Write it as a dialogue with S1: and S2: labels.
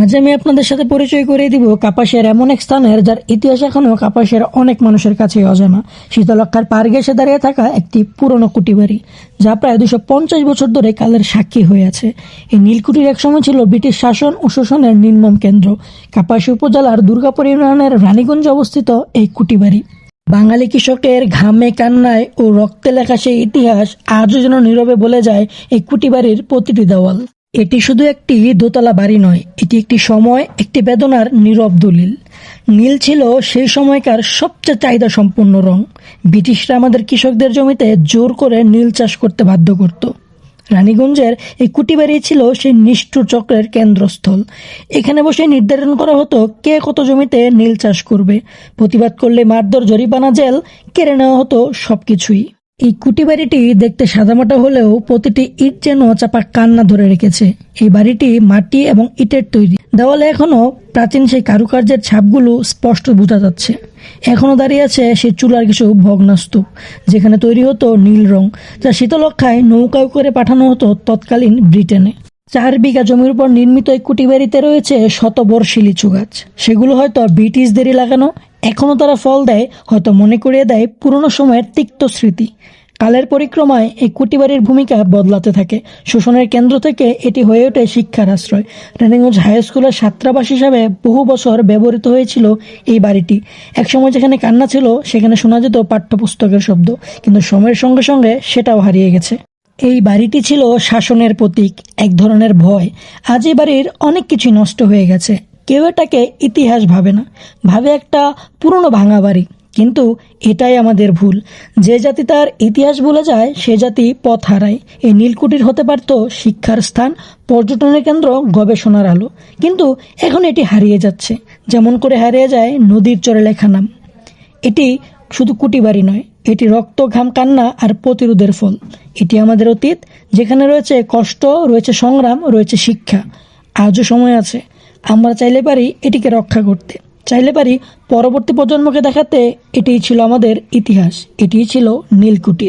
S1: আজ আমি আপনাদের সাথে পরিচয় করিয়ে দিব কাপাসের এমন এক স্থানের যার ইতিহাস এখনও কাপাসের অনেক মানুষের কাছে অজানা। শীতলক্ষার পার ঘেসে দাঁড়িয়ে থাকা একটি পুরনো কুটিবাড়ি, যা প্রায় দুশো পঞ্চাশ বছর ধরে কালের সাক্ষী হয়ে আছে। এই নীলকুটির একসময় ছিল ব্রিটিশ শাসন ও শোষণের নির্মম কেন্দ্র। কাপাসী উপজেলার দুর্গাপুর ইউনিয়নের রানীগঞ্জে অবস্থিত এই কুটিবাড়ি। বাঙালি কৃষকের ঘামে, কান্নায় ও রক্তে লেখা সেই ইতিহাস আজও যেন নীরবে বলে যায় এই কুটিবাড়ির প্রতিটি দেওয়াল। এটি শুধু একটি দোতলা বাড়ি নয়, এটি একটি সময়, একটি বেদনার নীরব দলিল। নীল ছিল সেই সময়কার সবচেয়ে চাহিদা সম্পূর্ণ রং। ব্রিটিশরা আমাদের কৃষকদের জমিতে জোর করে নীল চাষ করতে বাধ্য করত। রানীগঞ্জের এই কুটিবাড়ি ছিল সেই নিষ্ঠুর চক্রের কেন্দ্রস্থল। এখানে বসে নির্ধারণ করা হতো কে কত জমিতে নীল চাষ করবে। প্রতিবাদ করলে মারধর জরিপানা জেল কেড়ে নেওয়া হতো সবকিছুই। এই কুটি বাড়িটি দেখতে সাদামাটা হলেও প্রতিটি ইট যেন চাপা কান্না ধরে রেখেছে। এই বাড়িটি মাটি এবং ইটের তৈরি। দেওয়ালে এখনও প্রাচীন সেই কারুকার্যের ছাপগুলো স্পষ্ট বোঝা যাচ্ছে। এখনও দাঁড়িয়ে আছে সেই চুলার কিছু ভগ্নাস্তূপ, যেখানে তৈরি হতো নীল রং, যা শীতলক্ষায় নৌকায় করে পাঠানো হতো তৎকালীন ব্রিটেনে। চার বিঘা জমির উপর নির্মিত এই কুটি বাড়িতে রয়েছে শতবর্ষী লিচু গাছ। সেগুলো হয়তো ব্রিটিশদেরই লাগানো এখনও তারা ফল দেয়, হয়তো মনে করিয়ে দেয় পুরনো সময়ের তিক্ত স্মৃতি। কালের পরিক্রমায় এই কুটিবাড়ির ভূমিকা বদলাতে থাকে। শোষণের কেন্দ্র থেকে এটি হয়ে ওঠে শিক্ষার আশ্রয়। রানীগঞ্জ হাই স্কুলের ছাত্রাবাস হিসাবে বহু বছর ব্যবহৃত হয়েছিল এই বাড়িটি। একসময় যেখানে কান্না ছিল, সেখানে শোনা যেত পাঠ্যপুস্তকের শব্দ, কিন্তু সময়ের সঙ্গে সঙ্গে সেটাও হারিয়ে গেছে। এই বাড়িটি ছিল শাসনের প্রতীক, এক ধরনের ভয়। আজ এই বাড়ির অনেক কিছুই নষ্ট হয়ে গেছে। কেউ এটাকে ইতিহাস ভাবে না, ভাবে একটা পুরনো ভাঙা বাড়ি। কিন্তু এটাই আমাদের ভুল। যে জাতি তার ইতিহাস ভুলে যায়, সে জাতি পথ হারায়। এই নীলকুটির হতে পারত শিক্ষার স্থান, পর্যটনের কেন্দ্র, গবেষণার আলো। কিন্তু এখন এটি হারিয়ে যাচ্ছে। যেমন করে হারিয়ে যায় নদীর চরে লেখা নাম। এটি শুধু কুটি বাড়ি নয়, এটি রক্ত, ঘাম, কান্না আর প্রতিরোধের ফল। এটি আমাদের অতীত, যেখানে রয়েছে কষ্ট, রয়েছে সংগ্রাম, রয়েছে শিক্ষা। আজও সময় আছে। আমরা চাইলে পারি এটিকে রক্ষা করতে। চাইলে পারি পরবর্তী প্রজন্মকে দেখাতে এটিই ছিল আমাদের ইতিহাস। এটিই ছিল নীলকুটির